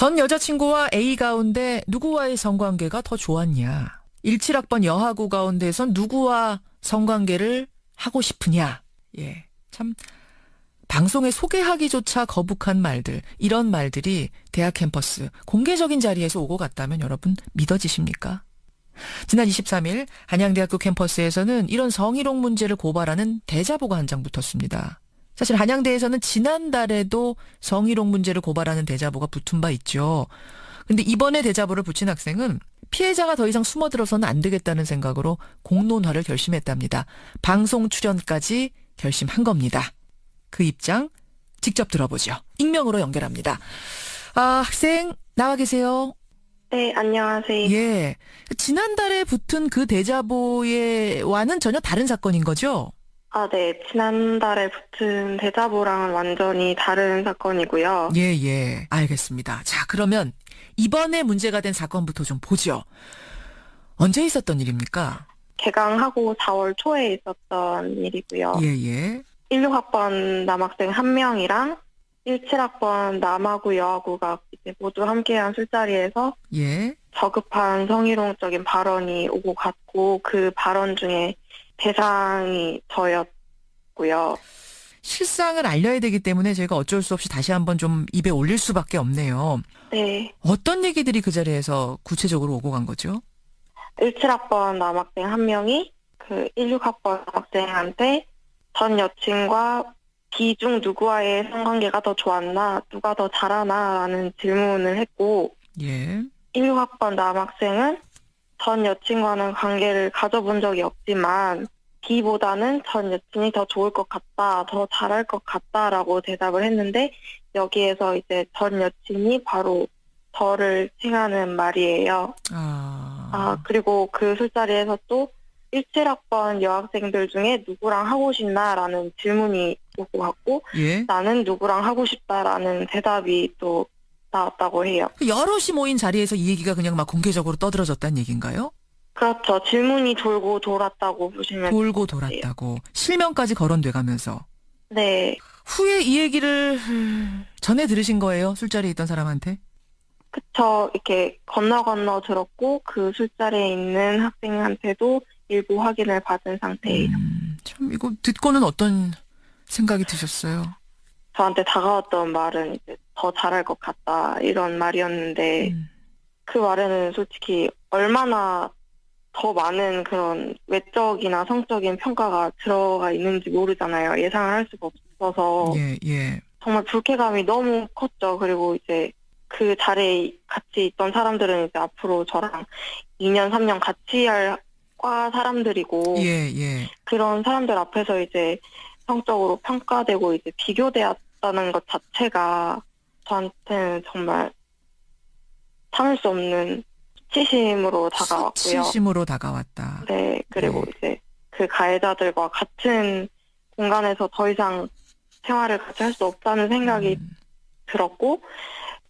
전 여자친구와 A 가운데 누구와의 성관계가 더 좋았냐? 17학번 여하고 가운데선 누구와 성관계를 하고 싶으냐? 예. 참 방송에 소개하기조차 거북한 말들, 이런 말들이 대학 캠퍼스 공개적인 자리에서 오고 갔다면 여러분 믿어지십니까? 지난 23일 한양대학교 캠퍼스에서는 이런 성희롱 문제를 고발하는 대자보가 한 장 붙었습니다. 사실 한양대에서는 지난달에도 성희롱 문제를 고발하는 대자보가 붙은 바 있죠. 근데 이번에 대자보를 붙인 학생은 피해자가 더 이상 숨어들어서는 안 되겠다는 생각으로 공론화를 결심했답니다. 방송 출연까지 결심한 겁니다. 그 입장 직접 들어보죠. 익명으로 연결합니다. 아, 학생 나와 계세요. 네, 안녕하세요. 예. 지난달에 붙은 그 대자보에 와는 전혀 다른 사건인 거죠? 아, 네. 지난달에 붙은 대자보랑은 완전히 다른 사건이고요. 예, 예. 알겠습니다. 자, 그러면 이번에 문제가 된 사건부터 좀 보죠. 언제 있었던 일입니까? 개강하고 4월 초에 있었던 일이고요. 예, 예. 16학번 남학생 한 명이랑 17학번 남하고 여하고가 이제 모두 함께한 술자리에서 예. 저급한 성희롱적인 발언이 오고 갔고 그 발언 중에 대상이 저였고요. 실상을 알려야 되기 때문에 제가 어쩔 수 없이 다시 한번 좀 입에 올릴 수밖에 없네요. 네. 어떤 얘기들이 그 자리에서 구체적으로 오고 간 거죠? 17학번 남학생 한 명이 그 16학번 학생한테 전 여친과 B 중 누구와의 성관계가 더 좋았나, 누가 더 잘하나 라는 질문을 했고, 예. 16학번 남학생은 전 여친과는 관계를 가져본 적이 없지만, B보다는 전 여친이 더 좋을 것 같다, 더 잘할 것 같다라고 대답을 했는데, 여기에서 이제 전 여친이 바로 저를 칭하는 말이에요. 아. 아, 그리고 그 술자리에서 또 17학번 여학생들 중에 누구랑 하고 싶나라는 질문이 오고 갔고, 예. 나는 누구랑 하고 싶다라는 대답이 또 나왔다고 해요. 그 여럿이 모인 자리에서 이 얘기가 그냥 막 공개적으로 떠들어졌다는 얘기인가요? 그렇죠. 질문이 돌고 돌았다고 보시면. 돌고 돌았다고. 실명까지 거론돼 가면서. 네. 후에 이 얘기를 전해 들으신 거예요? 술자리에 있던 사람한테? 그쵸. 이렇게 건너 건너 들었고, 그 술자리에 있는 학생한테도 일부 확인을 받은 상태예요. 음, 참 이거 듣고는 어떤 생각이 드셨어요? 저한테 다가왔던 말은 이제 더 잘할 것 같다, 이런 말이었는데, 음, 그 말에는 솔직히 얼마나 더 많은 그런 외적이나 성적인 평가가 들어가 있는지 모르잖아요. 예상을 할 수가 없어서 예, 예. 정말 불쾌감이 너무 컸죠. 그리고 이제 그 자리에 같이 있던 사람들은 이제 앞으로 저랑 2년, 3년 같이 할 과 사람들이고 예, 예. 그런 사람들 앞에서 이제 성적으로 평가되고 이제 비교되었다는 것 자체가 저한테는 정말 참을 수 없는 수치심으로 다가왔고요. 수치심으로 다가왔다. 네, 그리고 네. 이제 그 가해자들과 같은 공간에서 더 이상 생활을 같이 할 수 없다는 생각이 음, 들었고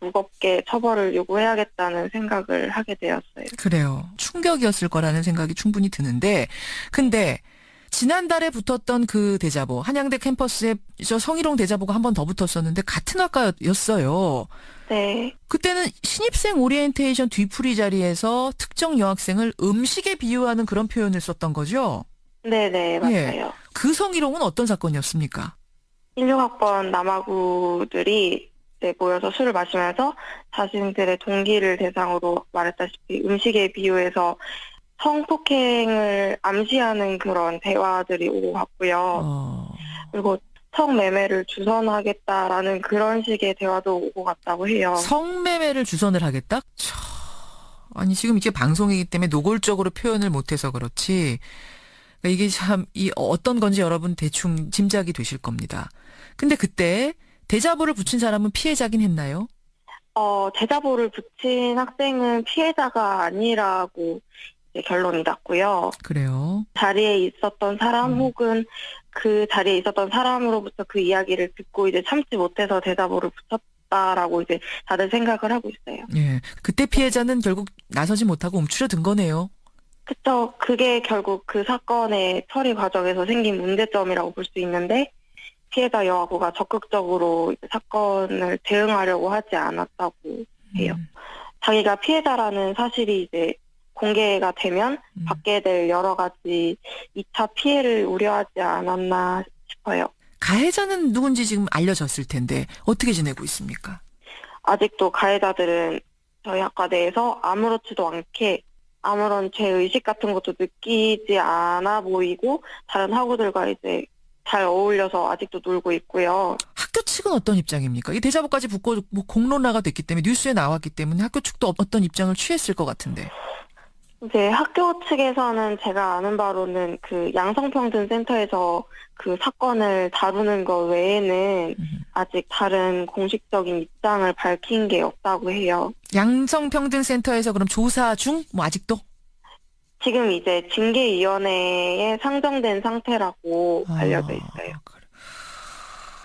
무겁게 처벌을 요구해야겠다는 생각을 하게 되었어요. 그래요. 충격이었을 거라는 생각이 충분히 드는데, 근데 지난달에 붙었던 그 대자보, 한양대 캠퍼스에 저 성희롱 대자보가 한 번 더 붙었었는데 같은 학과였어요. 네, 그때는 신입생 오리엔테이션 뒤풀이 자리에서 특정 여학생을 음식에 비유하는 그런 표현을 썼던 거죠. 네, 네, 맞아요. 그 성희롱은 어떤 사건이었습니까? 16학번 남아구들이 이제 모여서 술을 마시면서 자신들의 동기를 대상으로 말했다시피 음식에 비유해서 성폭행을 암시하는 그런 대화들이 오고 갔고요. 어, 그리고 성매매를 주선하겠다라는 그런 식의 대화도 오고 갔다고 해요. 성매매를 주선을 하겠다? 차, 아니 지금 이게 방송이기 때문에 노골적으로 표현을 못해서 그렇지. 그러니까 이게 참 이 어떤 건지 여러분 대충 짐작이 되실 겁니다. 근데 그때 대자보를 붙인 사람은 피해자긴 했나요? 어, 대자보를 붙인 학생은 피해자가 아니라고 결론이 났고요. 그래요. 자리에 있었던 사람 음. 혹은 그 자리에 있었던 사람으로부터 그 이야기를 듣고 이제 참지 못해서 대자보를 붙였다라고 이제 다들 생각을 하고 있어요. 예. 그때 피해자는 결국 나서지 못하고 움츠려든 거네요. 그쵸. 그게 결국 그 사건의 처리 과정에서 생긴 문제점이라고 볼 수 있는데 피해자 여하고가 적극적으로 사건을 대응하려고 하지 않았다고 해요. 음, 자기가 피해자라는 사실이 이제 공개가 되면 음. 받게 될 여러 가지 2차 피해를 우려하지 않았나 싶어요. 가해자는 누군지 지금 알려졌을 텐데 어떻게 지내고 있습니까? 아직도 가해자들은 저희 학과 내에서 아무렇지도 않게 아무런 죄의식 같은 것도 느끼지 않아 보이고 다른 학우들과 이제 잘 어울려서 아직도 놀고 있고요. 학교 측은 어떤 입장입니까? 이 대자보까지 붙고 뭐 공론화가 됐기 때문에 뉴스에 나왔기 때문에 학교 측도 어- 어떤 입장을 취했을 것 같은데. 이제 학교 측에서는 제가 아는 바로는 그 양성평등센터에서 그 사건을 다루는 것 외에는 음. 아직 다른 공식적인 입장을 밝힌 게 없다고 해요. 양성평등센터에서 그럼 조사 중? 뭐 아직도? 지금 이제 징계위원회에 상정된 상태라고 알려져 있어요. 아, 그래.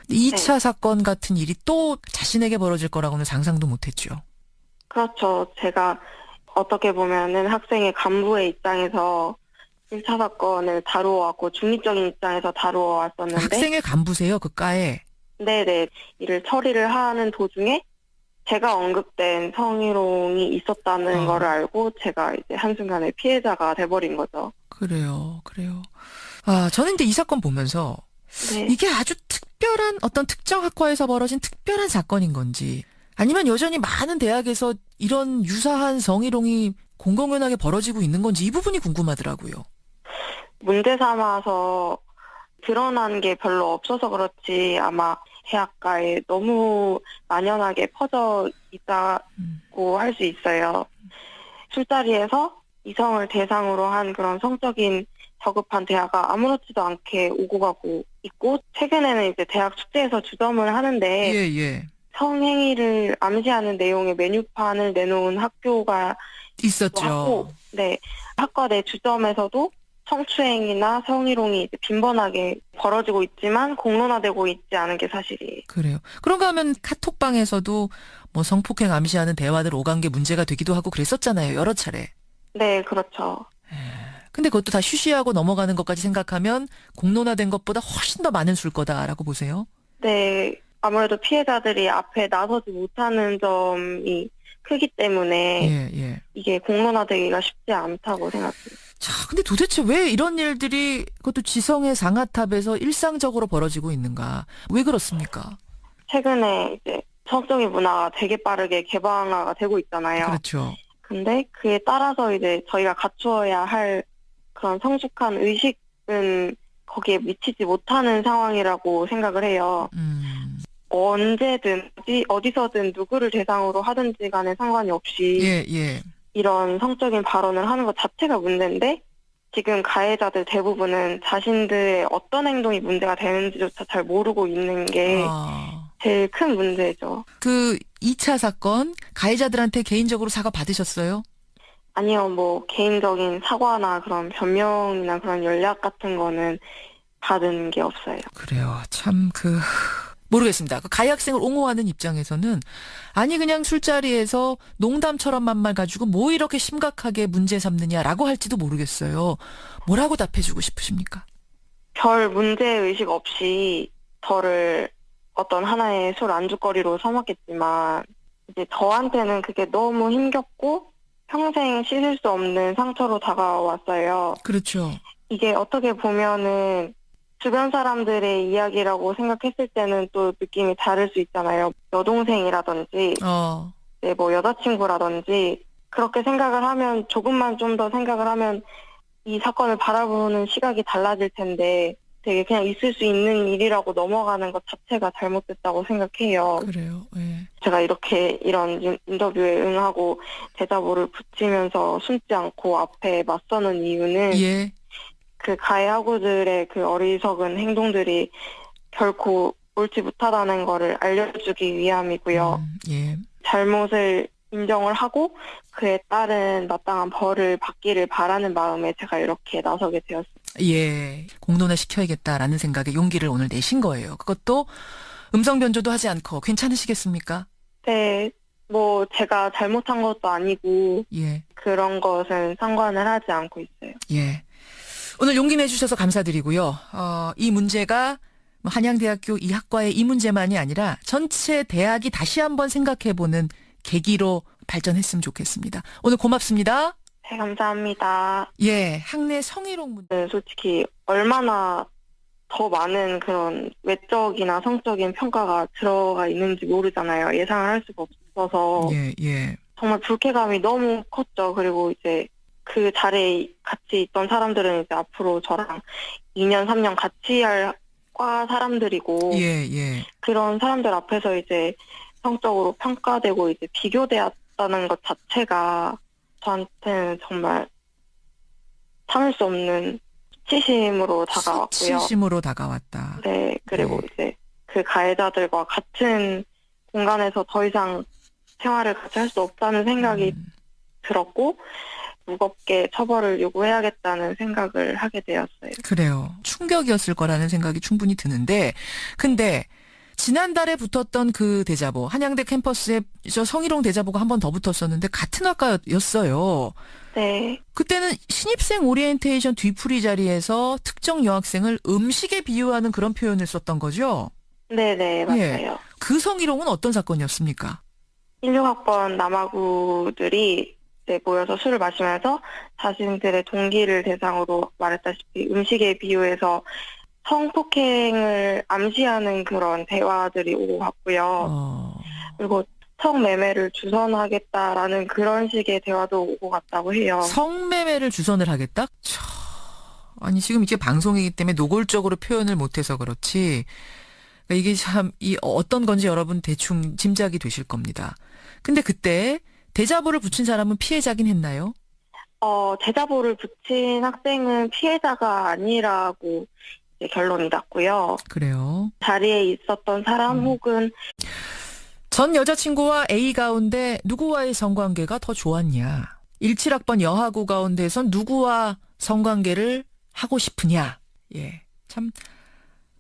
2차 사건 같은 일이 또 자신에게 벌어질 거라고는 상상도 못했죠. 그렇죠. 제가 어떻게 보면은 학생의 간부의 입장에서 1차 사건을 다루어 왔고 중립적인 입장에서 다루어 왔었는데 학생의 간부세요, 그 과에. 네네 이를 처리를 하는 도중에 제가 언급된 성희롱이 있었다는 아. 거를 알고 제가 이제 한순간에 피해자가 돼버린 거죠. 그래요, 그래요. 아, 저는 이제 이 사건 보면서 네. 이게 아주 특별한 어떤 특정 학과에서 벌어진 특별한 사건인 건지 아니면 여전히 많은 대학에서 이런 유사한 성희롱이 공공연하게 벌어지고 있는 건지 이 부분이 궁금하더라고요. 문제 삼아서 드러난 게 별로 없어서 그렇지 아마 해학가에 너무 만연하게 퍼져 있다고 음. 할수 있어요. 술자리에서 이성을 대상으로 한 그런 성적인 저급한 대화가 아무렇지도 않게 오고 가고 있고 최근에는 이제 대학 축제에서 주점을 하는데 예, 예. 성행위를 암시하는 내용의 메뉴판을 내놓은 학교가 있었죠. 하고, 네. 학과 내 주점에서도 성추행이나 성희롱이 빈번하게 벌어지고 있지만 공론화되고 있지 않은 게 사실이에요. 그래요. 그런가 하면 카톡방에서도 뭐 성폭행 암시하는 대화들 오간 게 문제가 되기도 하고 그랬었잖아요. 여러 차례. 네, 그렇죠. 근데 그것도 다 쉬쉬하고 넘어가는 것까지 생각하면 공론화된 것보다 훨씬 더 많은 술 거다라고 보세요. 네, 아무래도 피해자들이 앞에 나서지 못하는 점이 크기 때문에 예, 예. 이게 공론화되기가 쉽지 않다고 생각합니다. 자, 근데 도대체 왜 이런 일들이 그것도 지성의 상하탑에서 일상적으로 벌어지고 있는가? 왜 그렇습니까? 최근에 이제 성적인 문화가 되게 빠르게 개방화가 되고 있잖아요. 그렇죠. 근데 그에 따라서 이제 저희가 갖추어야 할 그런 성숙한 의식은 거기에 미치지 못하는 상황이라고 생각을 해요. 음. 언제든 어디, 어디서든 누구를 대상으로 하든지 간에 상관이 없이 예, 예. 이런 성적인 발언을 하는 것 자체가 문제인데 지금 가해자들 대부분은 자신들의 어떤 행동이 문제가 되는지조차 잘 모르고 있는 게 아. 제일 큰 문제죠. 그 2차 사건 가해자들한테 개인적으로 사과 받으셨어요? 아니요, 뭐 개인적인 사과나 그런 변명이나 그런 연락 같은 거는 받은 게 없어요. 그래요. 참 그 모르겠습니다. 그 가해 학생을 옹호하는 입장에서는 아니 그냥 술자리에서 농담처럼만 말 가지고 뭐 이렇게 심각하게 문제 삼느냐라고 할지도 모르겠어요. 뭐라고 답해주고 싶으십니까? 별 문제 의식 없이 저를 어떤 하나의 술 안주거리로 삼았겠지만 이제 저한테는 그게 너무 힘겹고 평생 씻을 수 없는 상처로 다가왔어요. 그렇죠. 이게 어떻게 보면은 주변 사람들의 이야기라고 생각했을 때는 또 느낌이 다를 수 있잖아요. 여동생이라든지 어, 네, 뭐 여자친구라든지 그렇게 생각을 하면 조금만 좀 더 생각을 하면 이 사건을 바라보는 시각이 달라질 텐데 되게 그냥 있을 수 있는 일이라고 넘어가는 것 자체가 잘못됐다고 생각해요. 그래요. 예. 제가 이렇게 이런 인- 인터뷰에 응하고 대자보를 붙이면서 숨지 않고 앞에 맞서는 이유는 예. 그 가해하고들의 그 어리석은 행동들이 결코 옳지 못하다는 거를 알려주기 위함이고요. 음, 예. 잘못을 인정을 하고 그에 따른 마땅한 벌을 받기를 바라는 마음에 제가 이렇게 나서게 되었습니다. 예. 공론화 시켜야겠다라는 생각에 용기를 오늘 내신 거예요. 그것도 음성 변조도 하지 않고 괜찮으시겠습니까? 네, 뭐 제가 잘못한 것도 아니고 예. 그런 것은 상관을 하지 않고 있어요. 예. 오늘 용기 내주셔서 감사드리고요. 어, 이 문제가 뭐 한양대학교 이 학과의 이 문제만이 아니라 전체 대학이 다시 한번 생각해보는 계기로 발전했으면 좋겠습니다. 오늘 고맙습니다. 네, 감사합니다. 예, 학내 성희롱 문 네, 솔직히 얼마나 더 많은 그런 외적이나 성적인 평가가 들어가 있는지 모르잖아요. 예상을 할 수가 없어서 예, 예. 정말 불쾌감이 너무 컸죠. 그리고 이제 그 자리에 같이 있던 사람들은 이제 앞으로 저랑 2년, 3년 같이 할 과 사람들이고 예, 예. 그런 사람들 앞에서 이제 성적으로 평가되고 이제 비교되었다는 것 자체가 저한테는 정말 참을 수 없는 수치심으로 다가왔고요. 수치심으로 다가왔다. 네, 그리고 네. 이제 그 가해자들과 같은 공간에서 더 이상 생활을 같이 할 수 없다는 생각이 음, 들었고 무겁게 처벌을 요구해야겠다는 생각을 하게 되었어요. 그래요. 충격이었을 거라는 생각이 충분히 드는데, 근데 지난달에 붙었던 그 대자보, 한양대 캠퍼스에 저 성희롱 대자보가 한 번 더 붙었었는데 같은 학과였어요. 네, 그때는 신입생 오리엔테이션 뒤풀이 자리에서 특정 여학생을 음식에 비유하는 그런 표현을 썼던 거죠. 네, 네, 맞아요. 그 성희롱은 어떤 사건이었습니까? 16학번 남아구들이 이제 모여서 술을 마시면서 자신들의 동기를 대상으로 말했다시피 음식에 비유해서 성폭행을 암시하는 그런 대화들이 오고 갔고요. 어, 그리고 성매매를 주선하겠다라는 그런 식의 대화도 오고 갔다고 해요. 성매매를 주선을 하겠다? 차, 아니 지금 이게 방송이기 때문에 노골적으로 표현을 못해서 그렇지. 그러니까 이게 참 이 어떤 건지 여러분 대충 짐작이 되실 겁니다. 근데 그때 대자보를 붙인 사람은 피해자긴 했나요? 어, 제자보를 붙인 학생은 피해자가 아니라고 결론이 났고요. 그래요. 자리에 있었던 사람 음. 혹은 전 여자친구와 A 가운데 누구와의 성관계가 더 좋았냐? 17학번 여하고 가운데선 누구와 성관계를 하고 싶으냐? 예. 참,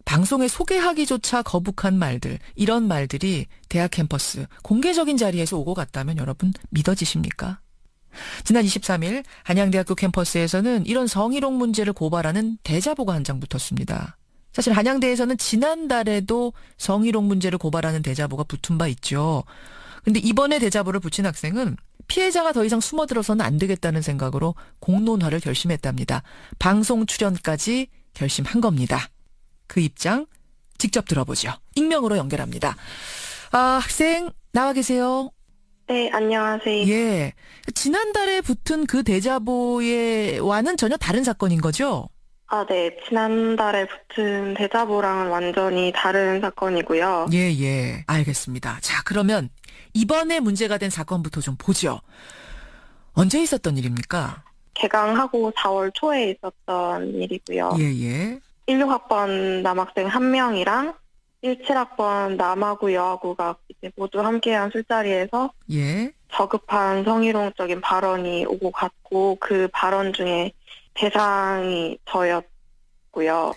방송에 소개하기조차 거북한 말들, 이런 말들이 대학 캠퍼스, 공개적인 자리에서 오고 갔다면 여러분 믿어지십니까? 지난 23일 한양대학교 캠퍼스에서는 이런 성희롱 문제를 고발하는 대자보가 한 장 붙었습니다. 사실 한양대에서는 지난달에도 성희롱 문제를 고발하는 대자보가 붙은 바 있죠. 근데 이번에 대자보를 붙인 학생은 피해자가 더 이상 숨어들어서는 안 되겠다는 생각으로 공론화를 결심했답니다. 방송 출연까지 결심한 겁니다. 그 입장 직접 들어보죠. 익명으로 연결합니다. 아, 학생 나와 계세요. 네, 안녕하세요. 예. 지난달에 붙은 그 대자보와는 전혀 다른 사건인 거죠? 아, 네. 지난달에 붙은 대자보랑은 완전히 다른 사건이고요. 예, 예. 알겠습니다. 자, 그러면 이번에 문제가 된 사건부터 좀 보죠. 언제 있었던 일입니까? 개강하고 4월 초에 있었던 일이고요. 예, 예. 16학번 남학생 한 명이랑 17학번 남하고 여하고가 이제 모두 함께한 술자리에서 예. 저급한 성희롱적인 발언이 오고 갔고 그 발언 중에 대상이 저였고요.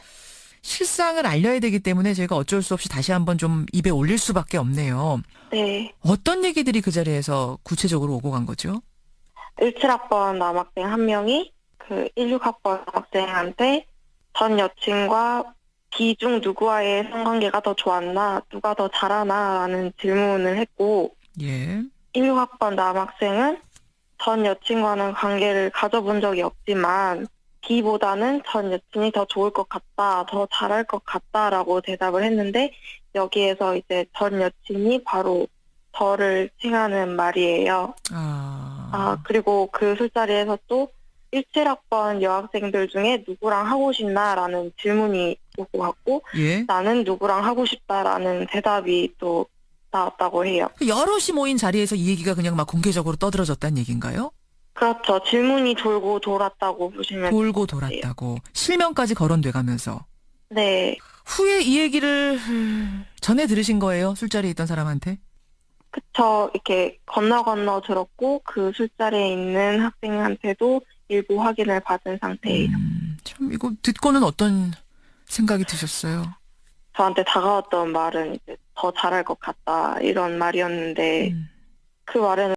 실상을 알려야 되기 때문에 저희가 어쩔 수 없이 다시 한번 좀 입에 올릴 수밖에 없네요. 네. 어떤 얘기들이 그 자리에서 구체적으로 오고 간 거죠? 17학번 남학생 한 명이 그 16학번 남학생한테 전 여친과 B 중 누구와의 성관계가 더 좋았나, 누가 더 잘하나 라는 질문을 했고 예. 16학번 남학생은 전 여친과는 관계를 가져본 적이 없지만 B보다는 전 여친이 더 좋을 것 같다, 더 잘할 것 같다라고 대답을 했는데 여기에서 이제 전 여친이 바로 저를 칭하는 말이에요. 아. 아, 그리고 그 술자리에서 또 17학번 여학생들 중에 누구랑 하고 싶나라는 질문이 오고 갔고 예. 나는 누구랑 하고 싶다라는 대답이 또 나왔다고 해요. 여럿이 모인 자리에서 이 얘기가 그냥 막 공개적으로 떠들어졌다는 얘기인가요? 그렇죠. 질문이 돌고 돌았다고 보시면 돌고 돌았다고. 실명까지 거론돼 가면서. 네. 후에 이 얘기를 전에 들으신 거예요? 술자리에 있던 사람한테? 그쵸. 이렇게 건너 건너 들었고 그 술자리에 있는 학생한테도 일부 확인을 받은 상태예요. 음, 참 이거 듣고는 어떤 생각이 드셨어요? 저한테 다가왔던 말은 이제 더 잘할 것 같다 이런 말이었는데 음. 그 말에는